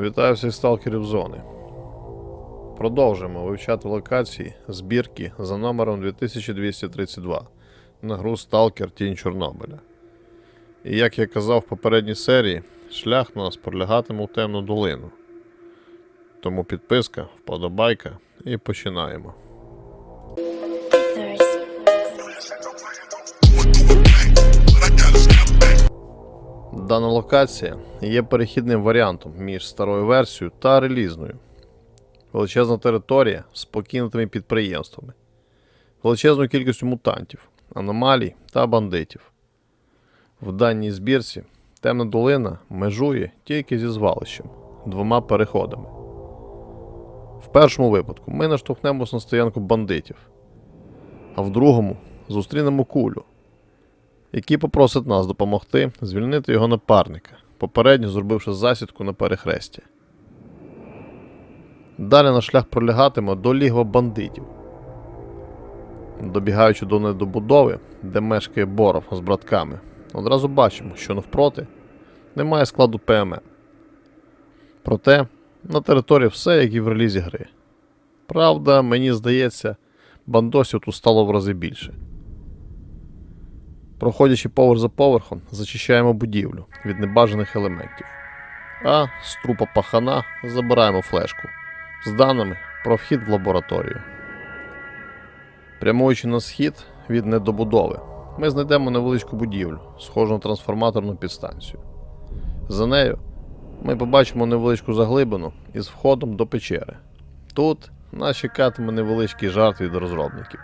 Вітаю всіх сталкерів зони. Продовжуємо вивчати локації збірки за номером 2232 на гру Сталкер Тінь Чорнобиля. І як я казав в попередній серії, шлях нас пролягатиме у темну долину. Тому підписка, вподобайка і починаємо. Дана локація є перехідним варіантом між старою версією та релізною. Величезна територія з покинутими підприємствами, величезною кількістю мутантів, аномалій та бандитів. В даній збірці темна долина межує тільки зі звалищем двома переходами. В першому випадку ми наштовхнемося на стоянку бандитів, а в другому зустрінемо кулю, який попросить нас допомогти звільнити його напарника, попередньо зробивши засідку на перехресті. Далі наш шлях пролягатиме до лігва бандитів. Добігаючи до недобудови, де мешкає Боров з братками, одразу бачимо, що навпроти немає складу ПММ. Проте на території все, як і в релізі гри. Правда, мені здається, бандосів тут стало в рази більше. Проходячи поверх за поверхом, зачищаємо будівлю від небажаних елементів. А з трупа пахана забираємо флешку з даними про вхід в лабораторію. Прямуючи на схід від недобудови, ми знайдемо невеличку будівлю, схожу на трансформаторну підстанцію. За нею ми побачимо невеличку заглибину із входом до печери. Тут нас чекатиме невеличкий жарт від розробників.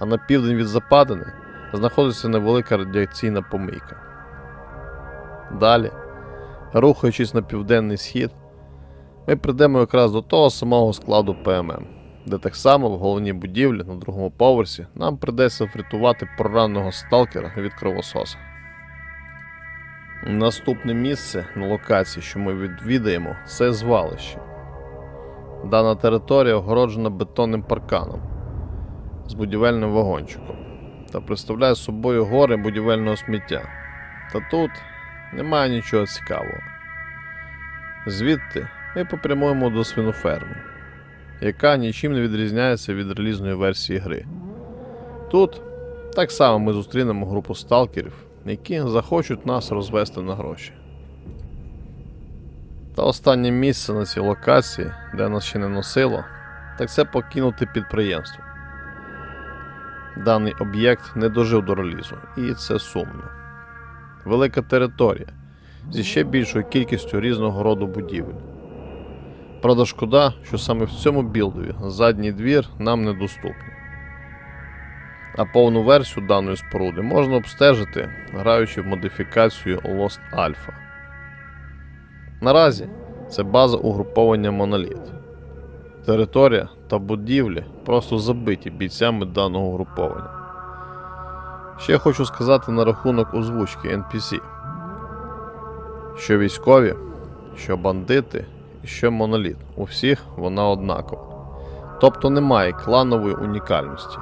А на південь від западини знаходиться невелика радіаційна помийка. Далі, рухаючись на південний схід, ми прийдемо якраз до того самого складу ПММ, де так само в головній будівлі на другому поверсі нам придеться врятувати пораненого сталкера від кровососа. Наступне місце на локації, що ми відвідаємо, це звалище. Дана територія огороджена бетонним парканом з будівельним вагончиком та представляє собою гори будівельного сміття. Та тут немає нічого цікавого. Звідти ми попрямуємо до свиноферми, яка нічим не відрізняється від релізної версії гри. Тут так само ми зустрінемо групу сталкерів, які захочуть нас розвести на гроші. Та останнє місце на цій локації, де нас ще не носило, так це покинуте підприємство. Даний об'єкт не дожив до релізу, і це сумно. Велика територія зі ще більшою кількістю різного роду будівель. Правда, шкода, що саме в цьому білдові задній двір нам недоступний. А повну версію даної споруди можна обстежити, граючи в модифікацію Lost Alpha. Наразі це база угруповання Моноліт. Територія та будівлі просто забиті бійцями даного угруповання. Ще хочу сказати на рахунок озвучки NPC, що військові, що бандити що моноліт. У всіх вона однакова. Тобто немає кланової унікальності.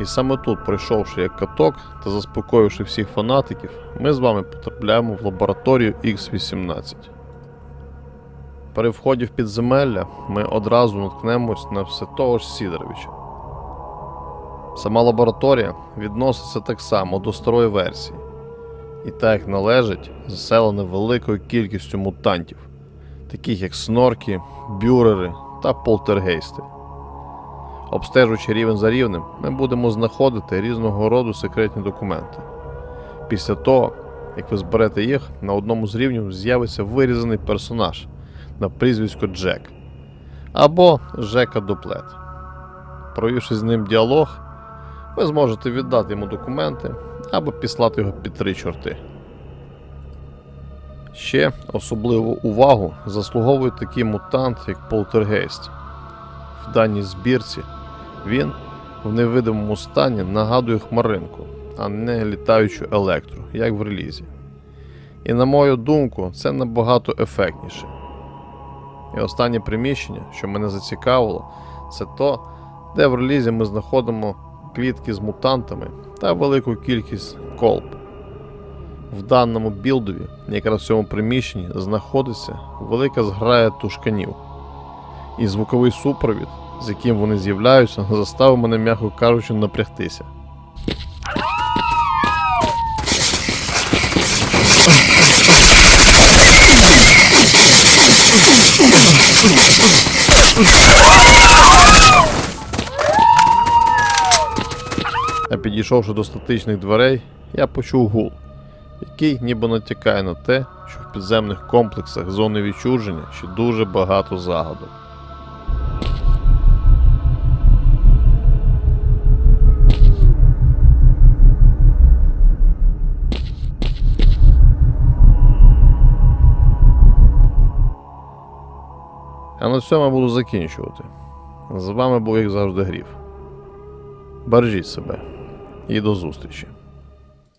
І саме тут, пройшовши як каток та заспокоївши всіх фанатиків, ми з вами потрапляємо в лабораторію X18. При вході в підземелля ми одразу наткнемось на все того ж Сідоровича. Сама лабораторія відноситься так само до старої версії, і так як належить, заселена великою кількістю мутантів, таких як снорки, бюрери та полтергейсти. Обстежуючи рівень за рівнем, ми будемо знаходити різного роду секретні документи. Після того, як ви зберете їх, на одному з рівнів з'явиться вирізаний персонаж на прізвисько Джек або Жека Дуплет. Провівши з ним діалог, ви зможете віддати йому документи або післати його під три чорти. Ще особливу увагу заслуговує такий мутант, як Полтергейст. В даній збірці він в невидимому стані нагадує хмаринку, а не літаючу електру, як в релізі. І на мою думку, це набагато ефектніше. І останнє приміщення, що мене зацікавило, це то, де в релізі ми знаходимо клітки з мутантами та велику кількість колб. В даному білдові, якраз в цьому приміщенні, знаходиться велика зграя тушканів. І звуковий супровід, з яким вони з'являються, заставив мене, м'яко кажучи, напрягтися. А підійшовши до статичних дверей, я почув гул, який ніби натякає на те, що в підземних комплексах зони відчуження ще дуже багато загадок. А на цьому буду закінчувати. З вами був як завжди гріф. Бережіть себе і до зустрічі.